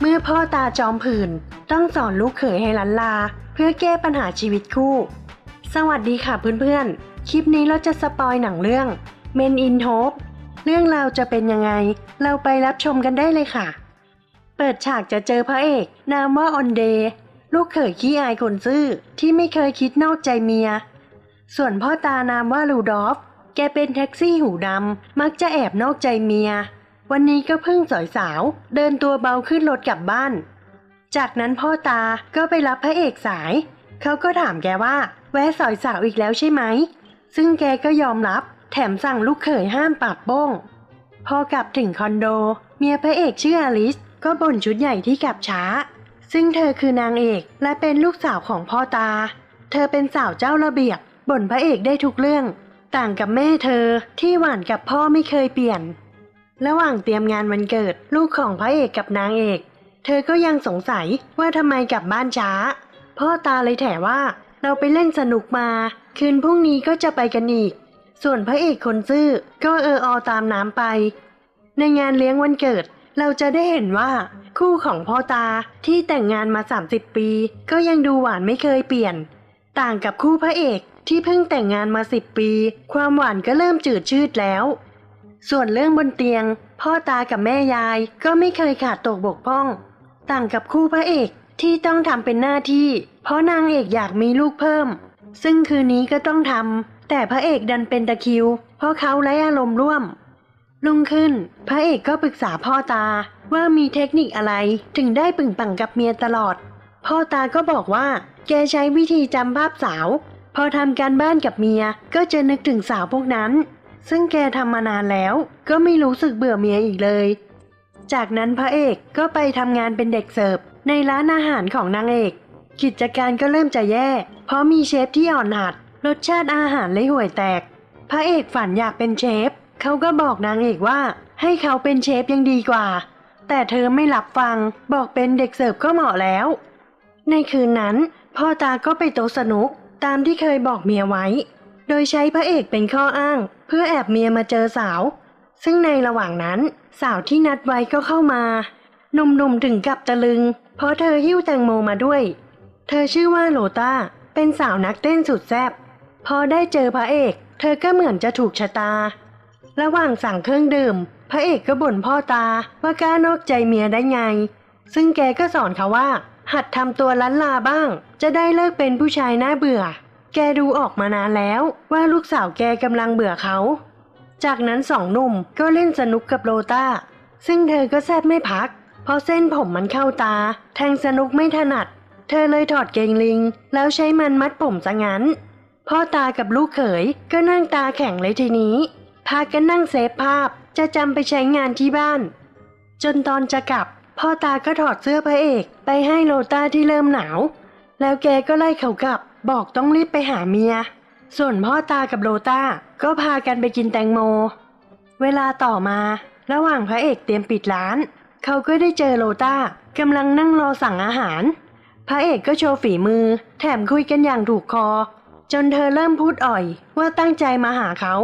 เมื่อพ่อตาจอมผื่นต้องสอนลูกเขยให้ลันลา เพื่อแก้ปัญหาชีวิตคู่ สวัสดีค่ะเพื่อนๆ คลิปนี้เราจะสปอยหนังเรื่อง Men in Hope เรื่องราวจะเป็นยังไง เราไปรับชมกันได้เลยค่ะ เปิดฉากจะเจอพระเอก นามว่าออนเดย์ลูกเขยขี้อายคนซื่อที่ไม่เคยคิดนอกใจเมีย ส่วนพ่อตานามว่าลูดอฟ แกเป็นแท็กซี่หูดำมักจะแอบนอกใจเมีย วันนี้ก็เพิ่งสอยสาว เดินตัวเบาขึ้นรถกลับบ้าน จากนั้นพ่อตาก็ไปรับพระเอกสาย เขาก็ถามแกว่า แวะสอยสาวอีกแล้วใช่ไหม ซึ่งแกก็ยอมรับ แถมสั่งลูกเขยห้ามปากโป้ง พอกลับถึงคอนโด เมียพระเอกชื่ออลิส ก็บ่นชุดใหญ่ที่กลับช้า ซึ่งเธอคือนางเอกและเป็นลูกสาวของพ่อตา เธอเป็นสาวเจ้าระเบียบบ่นพระเอกได้ทุกเรื่อง ต่างกับแม่เธอที่หวานกับพ่อไม่เคยเปลี่ยน ระหว่างเตรียมงานวันเกิด ลูกของพระเอกกับนางเอก เธอก็ยังสงสัยว่าทำไมกลับบ้านช้า พ่อตาเลยแถว่า เราไปเล่นสนุกมา คืนพรุ่งนี้ก็จะไปกันอีก ส่วนพระเอกคนซื่อก็เอออตามน้ำไป ในงานเลี้ยงวันเกิด เราจะได้เห็นว่า คู่ของพ่อตาที่แต่งงานมา 30 ปี ก็ยังดูหวานไม่เคยเปลี่ยน ต่างกับคู่พระเอกที่เพิ่งแต่งงานมา 10 ปี ความหวานก็เริ่มจืดชืดแล้ว ส่วนเรื่องบนเตียง พ่อตากับแม่ยายก็ไม่เคยขาดตกบกพร่อง ต่างกับคู่พระเอกที่ต้องทำเป็นหน้าที่ เพราะนางเอกอยากมีลูกเพิ่ม ซึ่งคืนนี้ก็ต้องทำแต่พระเอกดันเป็นตะคิว เพราะเขาไร้อารมณ์ร่วม ลุงขึ้น พระเอกก็ปรึกษาพ่อตาว่ามีเทคนิคอะไรถึงได้ปึงปังกับเมียตลอด พ่อตาก็บอกว่า แกใช้วิธีจำภาพสาว พอทำการบ้านกับเมียก็จะนึกถึงสาวพวกนั้น ซึ่งแกทำมานานแล้วก็ไม่รู้สึกเบื่อเมียอีกเลย จากนั้นพระเอกก็ไปทำงานเป็นเด็กเสิร์ฟในร้านอาหารของนางเอก กิจการก็เริ่มจะแย่ เพราะมีเชฟที่อ่อนหัด รสชาติอาหารเลยห่วยแตก พระเอกฝันอยากเป็นเชฟเขาก็บอกนางเอกว่า ให้เขาเป็นเชฟยังดีกว่า แต่เธอไม่รับฟัง บอกเป็นเด็กเสิร์ฟก็เหมาะแล้ว ในคืนนั้น พ่อตาก็ไปโต๊ะสนุกตามที่เคยบอกเมียไว้ โดยใช้พระเอกเป็นข้ออ้าง เพื่อแอบเมียมาเจอสาว ซึ่งในระหว่างนั้นสาวที่นัดไว้ก็เข้ามาหนุ่มๆถึงกับตะลึง เพราะเธอหิ้วแตงโมมาด้วย เธอชื่อว่าโลตาเป็นสาวนักเต้นสุดแซ่บพอได้เจอพระเอก เธอก็เหมือนจะถูกชะตา ระหว่างสั่งเครื่องดื่ม พระเอกก็บ่นพ่อตาว่ากล้านอกใจเมียได้ไง ซึ่งแกก็สอนเขาว่า หัดทำตัวลันลาบ้าง จะได้เลิกเป็นผู้ชายน่าเบื่อ แกดูออกมานานแล้วว่าลูกสาวแกกำลังเบื่อเขา จากนั้นสองหนุ่มก็เล่นสนุกกับโรตาซึ่งเธอก็แซบไม่พัก เพราะเส้นผมมันเข้าตา แทงสนุกไม่ถนัด เธอเลยถอดเกงลิง แล้วใช้มันมัดผมซะงั้น พ่อตากับลูกเขยก็นั่งตาแข็งเลยทีนี้ พากันนั่งเซฟภาพจะจำไปใช้งานที่บ้าน จนตอนจะกลับ พ่อตาก็ถอดเสื้อพระเอกไปให้โลต้าที่เริ่มหนาว แล้วแกก็ไล่เขากลับ บอกต้องรีบไปหาเมีย ส่วนพ่อตากับโลต้าก็พากันไปกินแตงโม เวลาต่อมา ระหว่างพระเอกเตรียมปิดร้าน เขาก็ได้เจอโลต้ากำลังนั่งรอสั่งอาหาร พระเอกก็โชว์ฝีมือ แถมคุยกันอย่างถูกคอ จนเธอเริ่มพูดอ่อยว่าตั้งใจมาหาเขา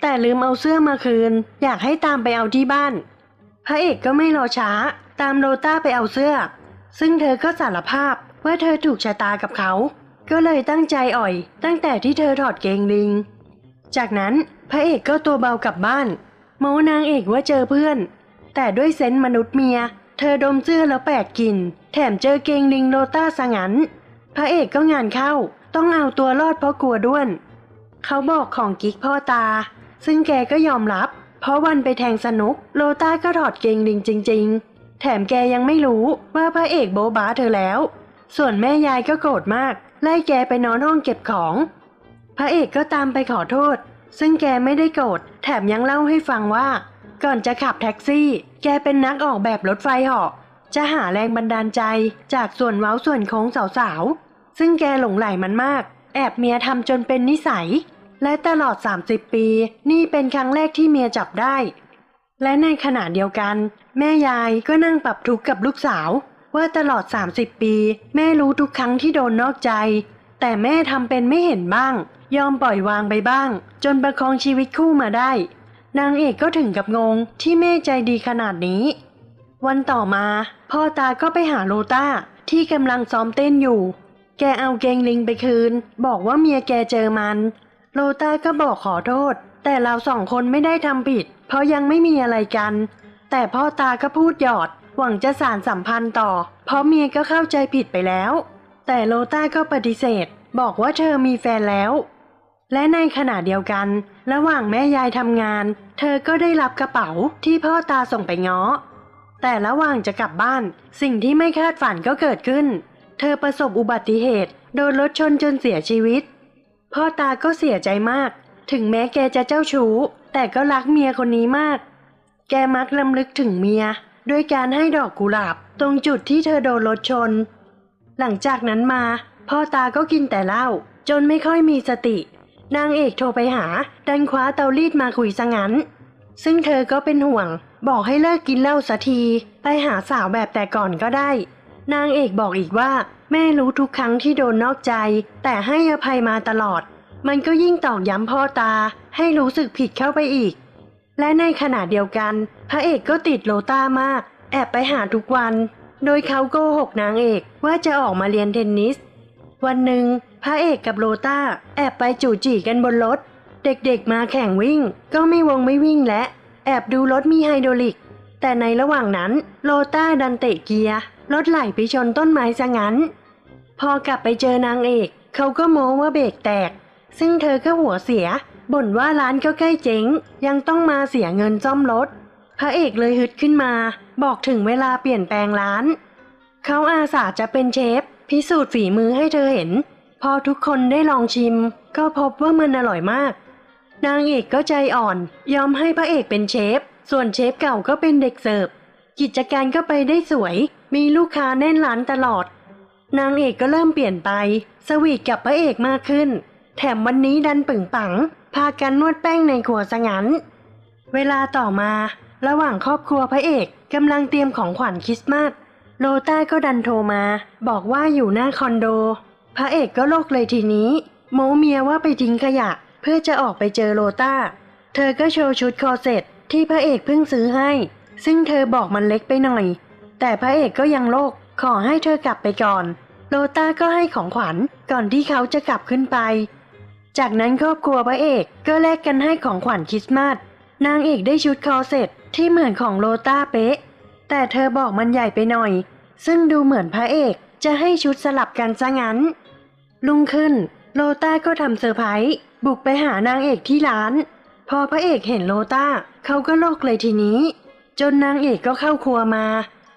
แต่ลืมเอาเสื้อมาคืน อยากให้ตามไปเอาที่บ้าน พระเอกก็ไม่รอช้า ตามโลต้าไปเอาเสื้อ ซึ่งเธอก็สารภาพว่าเธอถูกชะตากับเขา ก็เลยตั้งใจอ่อย ตั้งแต่ที่เธอถอดเกงลิง จากนั้นพระเอกก็ตัวเบากลับบ้านโม้นางเอกว่าเจอเพื่อน แต่ด้วยเซนส์มนุษย์เมีย เธอดมเสื้อแล้วแปลกกลิ่น แถมเจอเกงลิงโลต้าสงัน พระเอกก็งานเข้า ต้องเอาตัวรอดเพราะกลัวด้วน เขาบอกของกิ๊กพ่อตา ซึ่งแกก็ยอมรับ เพราะวันไปแทงสนุก โลต้าก็ถอดเกงลิงจริง ๆ แถมแกยังไม่รู้ว่าพระเอกโบบาเธอแล้ว ส่วนแม่ยายก็โกรธมาก ไล่แกไปนอนห้องเก็บของ พระเอกก็ตามไปขอโทษ ซึ่งแกไม่ได้โกรธแถมยังเล่าให้ฟังว่า ก่อนจะขับแท็กซี่ แกเป็นนักออกแบบรถไฟเหาะจะหาแรงบันดาลใจจากส่วนเว้าส่วนโค้งสาวๆ ซึ่งแกหลงไหลมันมาก แอบเมียทำจนเป็นนิสัย และตลอด 30 ปี นี่เป็นครั้งแรกที่เมียจับได้ และในขณะเดียวกัน แม่ยายก็นั่งปรับทุกข์กับลูกสาว ว่าตลอด 30 ปี แม่รู้ทุกครั้งที่โดนนอกใจ แต่แม่ทำเป็นไม่เห็นบ้าง ยอมปล่อยวางไปบ้าง จนประคองชีวิตคู่มาได้ นางเอกก็ถึงกับงงที่แม่ใจดีขนาดนี้ วันต่อมา พ่อตาก็ไปหาโลต้าที่กำลังซ้อมเต้นอยู่ แกเอาเกงลิงไปคืน บอกว่าเมียแกเจอมัน โลต้าก็บอกขอโทษ แต่เราสองคนไม่ได้ทำผิด เพราะยังไม่มีอะไรกัน แต่พ่อตาก็พูดหยอด หวังจะสานสัมพันธ์ต่อ เพราะเมียก็เข้าใจผิดไปแล้ว แต่โลต้าก็ปฏิเสธ บอกว่าเธอมีแฟนแล้ว และในขณะเดียวกัน ระหว่างแม่ยายทำงาน เธอก็ได้รับกระเป๋าที่พ่อตาส่งไปง้อ แต่ระหว่างจะกลับบ้าน สิ่งที่ไม่คาดฝันก็เกิดขึ้น เธอประสบอุบัติเหตุ โดนรถชนจนเสียชีวิต พ่อตาก็เสียใจมาก ถึงแม้แกจะเจ้าชู้ แต่ก็รักเมียคนนี้มาก แกมักลำลึกถึงเมีย ด้วยการให้ดอกกุหลาบตรงจุดที่เธอโดนรถชน หลังจากนั้นมา พ่อตาก็กินแต่เหล้าจนไม่ค่อยมีสติ นางเอกโทรไปหา ดันคว้าเตารีดมาคุยซะงั้น ซึ่งเธอก็เป็นห่วง บอกให้เลิกกินเหล้าสักที ไปหาสาวแบบแต่ก่อนก็ได้ นางเอกบอกอีกว่า แม่รู้ทุกครั้งที่โดนนอกใจ แต่ให้อภัยมาตลอด มันก็ยิ่งตอกย้ำพ่อตา ให้รู้สึกผิดเข้าไปอีก และในขณะเดียวกัน พระเอกก็ติดโลต้ามาก แอบไปหาทุกวัน โดยเขาโกหกนางเอกว่าจะออกมาเรียนเทนนิส วันหนึ่งพระเอกกับโลต้าแอบไปจู่จีกันบนรถ เด็กๆมาแข่งวิ่ง ก็ไม่วงไม่วิ่งและ แอบดูรถมีไฮโดรลิก แต่ในระหว่างนั้นโลต้าดันเตะเกียร์รถไหลไปชนต้นไม้ซะงั้น พอกลับไปเจอนางเอก เขาก็โม้ว่าเบรกแตก ซึ่งเธอก็หัวเสีย บ่นว่าร้านก็ใกล้เจ๊ง ยังต้องมาเสียเงินซ่อมรถ พระเอกเลยฮึดขึ้นมา บอกถึงเวลาเปลี่ยนแปลงร้าน เขาอาสาจะเป็นเชฟ พิสูจน์ฝีมือให้เธอเห็น พอทุกคนได้ลองชิม ก็พบว่ามันอร่อยมาก นางเอกก็ใจอ่อน ยอมให้พระเอกเป็นเชฟ ส่วนเชฟเก่าก็เป็นเด็กเสิร์ฟ กิจการก็ไปได้สวย มีลูกค้าแน่นร้านตลอด นางเอกก็เริ่มเปลี่ยนไป สวีทกับพระเอกมากขึ้น แถมวันนี้ดันปึงปัง พากันนวดแป้งในครัวซะงั้น เวลาต่อมา ระหว่างครอบครัวพระเอกกำลังเตรียมของขวัญคริสต์มาสโลต้าก็ดันโทรมา บอกว่าอยู่หน้าคอนโด พระเอกก็โลกเลยทีนี้ โมเมียว่าไปทิ้งขยะ เพื่อจะออกไปเจอโลต้า เธอก็โชว์ชุดคอเซ็ตที่พระเอกเพิ่งซื้อให้ ซึ่งเธอบอกมันเล็กไปหน่อย แต่พระเอกก็ยังโลกขอให้เธอกลับไปก่อน โลต้าก็ให้ของขวัญก่อนที่เขาจะกลับขึ้นไป จากนั้นครอบครัวพระเอกก็แลกกันให้ของขวัญคริสต์มาสนางเอกได้ชุดคอเซ็ตที่เหมือนของโลต้าเป๊ะ แต่เธอบอกมันใหญ่ไปหน่อย ซึ่งดูเหมือนพระเอกจะให้ชุดสลับกันซะงั้น ลุงขึ้น โลต้าก็ทำเซอร์ไพรส์บุกไปหานางเอกที่ร้าน พอพระเอกเห็นโลต้าเขาก็โลกเลยทีนี้ จนนางเอกก็เข้าครัวมา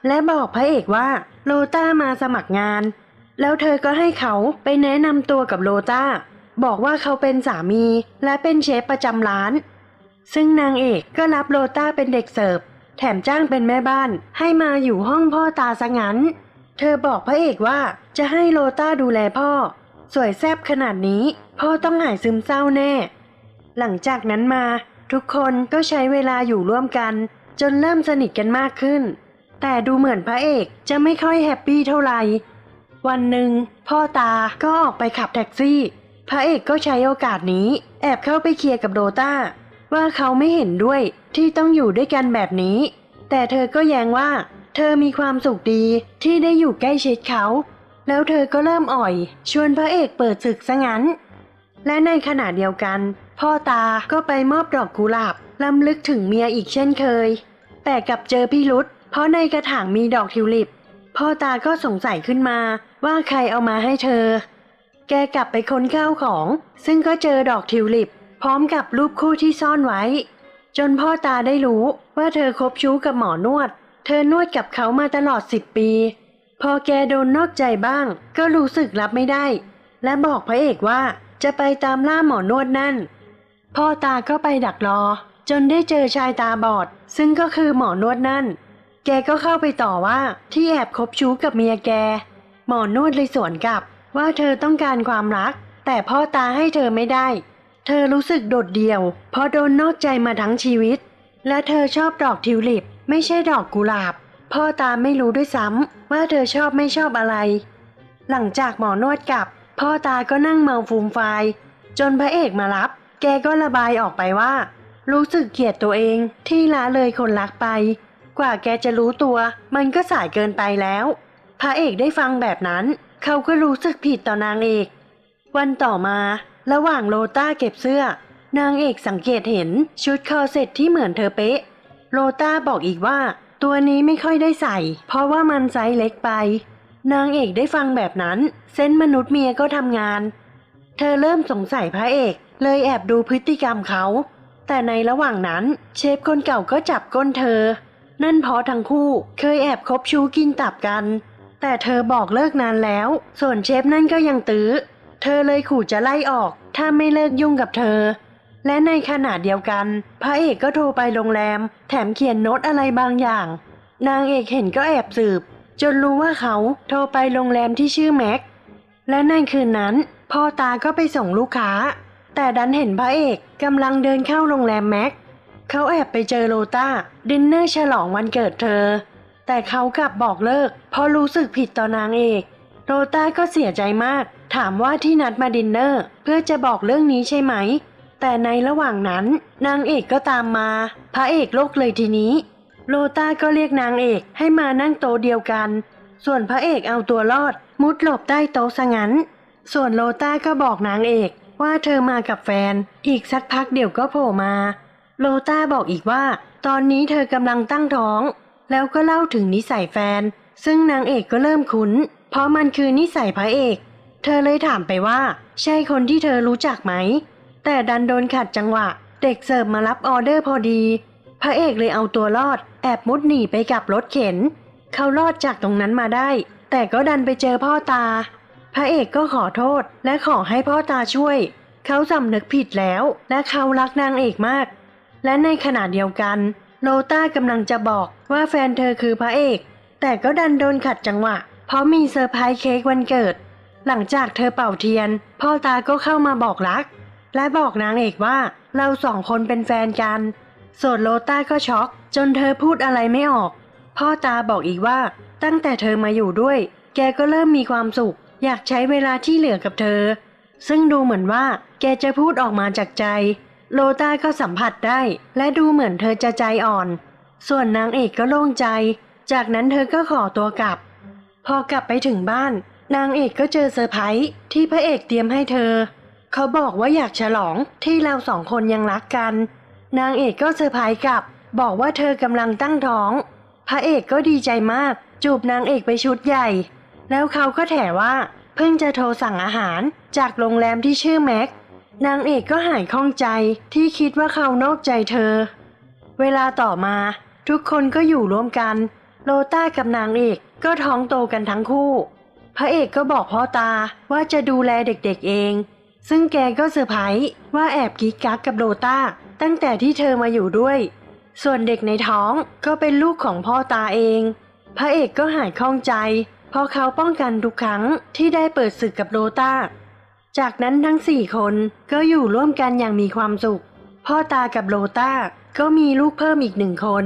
และบอกพระเอกว่าโลต้ามาสมัครงาน แล้วเธอก็ให้เขาไปแนะนำตัวกับโลต้า บอกว่าเขาเป็นสามีและเป็นเชฟประจำร้าน ซึ่งนางเอกก็รับโลต้าเป็นเด็กเสิร์ฟ แถมจ้างเป็นแม่บ้านให้มาอยู่ห้องพ่อตาซะงั้น เธอบอกพระเอกว่าจะให้โลต้าดูแลพ่อ สวยแซบขนาดนี้ พ่อต้องหายซึมเศร้าแน่ หลังจากนั้นมา ทุกคนก็ใช้เวลาอยู่ร่วมกัน จนเริ่มสนิทกันมากขึ้น แต่ดูเหมือนพระเอกจะไม่ค่อยแฮปปี้เท่าไหร่วันหนึ่งพ่อตาก็ออกไปขับแท็กซี่ พระเอกก็ใช้โอกาสนี้ แอบเข้าไปเคลียร์กับโรต้าว่าเขาไม่เห็นด้วยที่ต้องอยู่ด้วยกันแบบนี้ แต่เธอก็แย้งว่า เธอมีความสุขดีที่ได้อยู่ใกล้ชิดเขา แล้วเธอก็เริ่มอ่อย ชวนพระเอกเปิดศึกซะงั้น และในขณะเดียวกัน พ่อตาก็ไปมอบดอกกุหลาบล้ำลึกถึงเมียอีกเช่นเคย แต่กลับเจอพี่รุธเพราะในกระถางมีดอกทิวลิป พ่อตาก็สงสัยขึ้นมาว่าใครเอามาให้เธอ แกกลับไปค้นข้าวของ ซึ่งก็เจอดอกทิวลิป พร้อมกับรูปคู่ที่ซ่อนไว้ จนพ่อตาได้รู้ว่าเธอคบชู้กับหมอนวด เธอนวดกับเขามาตลอดสิบปี พอแกโดนนอกใจบ้าง ก็รู้สึกรับไม่ได้ และบอกพระเอกว่าจะไปตามล่าหมอนวดนั่น พ่อตาก็ไปดักรอ จนได้เจอชายตาบอด ซึ่งก็คือหมอนวดนั่น แกก็เข้าไปต่อว่าที่แอบคบชู้กับเมียแก หมอนวดเลยสวนกลับ ว่าเธอต้องการความรัก แต่พ่อตาให้เธอไม่ได้ เธอรู้สึกโดดเดี่ยว เพราะโดนนอกใจมาทั้งชีวิต และเธอชอบดอกทิวลิป ไม่ใช่ดอกกุหลาบ พ่อตาไม่รู้ด้วยซ้ำว่าเธอชอบไม่ชอบอะไร หลังจากหมอนวดกลับ พ่อตาก็นั่งเมาฟูมไฟจนพระเอกมารับ แกก็ระบายออกไปว่า รู้สึกเกลียดตัวเองที่ละเลยคนรักไป กว่าแกจะรู้ตัว มันก็สายเกินไปแล้ว พระเอกได้ฟังแบบนั้น เขาก็รู้สึกผิดต่อนางเอก วันต่อมา ระหว่างโลต้าเก็บเสื้อ นางเอกสังเกตเห็นชุดคอร์เซ็ตที่เหมือนเธอเป๊ะ โลต้าบอกอีกว่า ตัวนี้ไม่ค่อยได้ใส่ เพราะว่ามันไซส์เล็กไป นางเอกได้ฟังแบบนั้น เส้นมนุษย์เมียก็ทำงาน เธอเริ่มสงสัยพระเอก เลยแอบดูพฤติกรรมเขา แต่ในระหว่างนั้นเชฟคนเก่าก็จับก้นเธอ นั่นเพราะทั้งคู่เคยแอบคบชู้กินตับกัน แต่เธอบอกเลิกนานแล้ว ส่วนเชฟนั่นก็ยังตื้อ เธอเลยขู่จะไล่ออก ถ้าไม่เลิกยุ่งกับเธอ และในขณะเดียวกัน พระเอกก็โทรไปโรงแรม แถมเขียนโน้ตอะไรบางอย่าง นางเอกเห็นก็แอบสืบ จนรู้ว่าเขาโทรไปโรงแรมที่ชื่อแม็ก และในคืนนั้น พ่อตาก็ไปส่งลูกค้า แต่ดันเห็นพระเอกกำลังเดินเข้าโรงแรมแม็ก เขาแอบไปเจอโลต้าดินเนอร์ฉลองวันเกิดเธอ แต่เขากลับบอกเลิก เพราะรู้สึกผิดต่อนางเอกโรต้าก็เสียใจมาก ถามว่าที่นัดมาดินเนอร์ เพื่อจะบอกเรื่องนี้ใช่ไหม แต่ในระหว่างนั้น นางเอกก็ตามมา พระเอกโลกเลยทีนี้โลต้าก็เรียกนางเอกให้มานั่งโต๊ะเดียวกัน ส่วนพระเอกเอาตัวรอด มุดหลบใต้โต๊ะซะงั้น ส่วนโลต้าก็บอกนางเอกว่าเธอมากับแฟน อีกสักพักเดี๋ยวก็โผล่มาโลต้าบอกอีกว่า ตอนนี้เธอกำลังตั้งท้อง แล้วก็เล่าถึงนิสัยแฟน ซึ่งนางเอกก็เริ่มคุ้น เพราะมันคือนิสัยพระเอก เธอเลยถามไปว่า ใช่คนที่เธอรู้จักไหม แต่ดันโดนขัดจังหวะ เด็กเสิร์ฟมารับออเดอร์พอดี พระเอกเลยเอาตัวรอด แอบมุดหนีไปกับรถเข็น เขารอดจากตรงนั้นมาได้ แต่ก็ดันไปเจอพ่อตา พระเอกก็ขอโทษและขอให้พ่อตาช่วย เขาสำนึกผิดแล้ว และเขารักนางเอกมาก และในขณะเดียวกัน โลต้ากำลังจะบอก ว่าแฟนเธอคือพระเอก แต่ก็ดันโดนขัดจังหวะ เพราะมีเซอร์ไพรส์เค้กวันเกิด หลังจากเธอเป่าเทียน พ่อตาก็เข้ามาบอกรัก และบอกนางเอกว่าเราสองคนเป็นแฟนกันส่วนโลต้าก็ช็อก จนเธอพูดอะไรไม่ออก พ่อตาบอกอีกว่าตั้งแต่เธอมาอยู่ด้วย แกก็เริ่มมีความสุข อยากใช้เวลาที่เหลือกับเธอ ซึ่งดูเหมือนว่า แกจะพูดออกมาจากใจ โลต้าก็สัมผัสได้ และดูเหมือนเธอจะใจอ่อน ส่วนนางเอกก็โล่งใจ จากนั้นเธอก็ขอตัวกลับ พอกลับไปถึงบ้าน นางเอกก็เจอเซอร์ไพรส์ที่พระเอกเตรียมให้เธอ เขาบอกว่าอยากฉลองที่เราสองคนยังรักกัน นางเอกก็เซอร์ไพรส์กลับ บอกว่าเธอกำลังตั้งท้อง พระเอกก็ดีใจมาก จูบนางเอกไปชุดใหญ่ แล้วเขาก็แถว่า เพิ่งจะโทรสั่งอาหาร จากโรงแรมที่ชื่อแม็กนางเอกก็หายข้องใจที่คิดว่าเขานอกใจเธอ เวลาต่อมา ทุกคนก็อยู่ร่วมกัน โลต้ากับนางเอกก็ท้องโตกันทั้งคู่ พระเอกก็บอกพ่อตาว่าจะดูแลเด็กๆเอง ซึ่งแกก็เซอร์ไพรส์ว่าแอบกิ๊กกักกับโลต้าตั้งแต่ที่เธอมาอยู่ด้วย ส่วนเด็กในท้องก็เป็นลูกของพ่อตาเอง พระเอกก็หายข้องใจ เพราะเขาป้องกันทุกครั้งที่ได้เปิดศึกกับโลต้า จากนั้นทั้งสี่คนก็อยู่ร่วมกันอย่างมีความสุข พ่อตากับโลต้าก็มีลูกเพิ่มอีกหนึ่งคน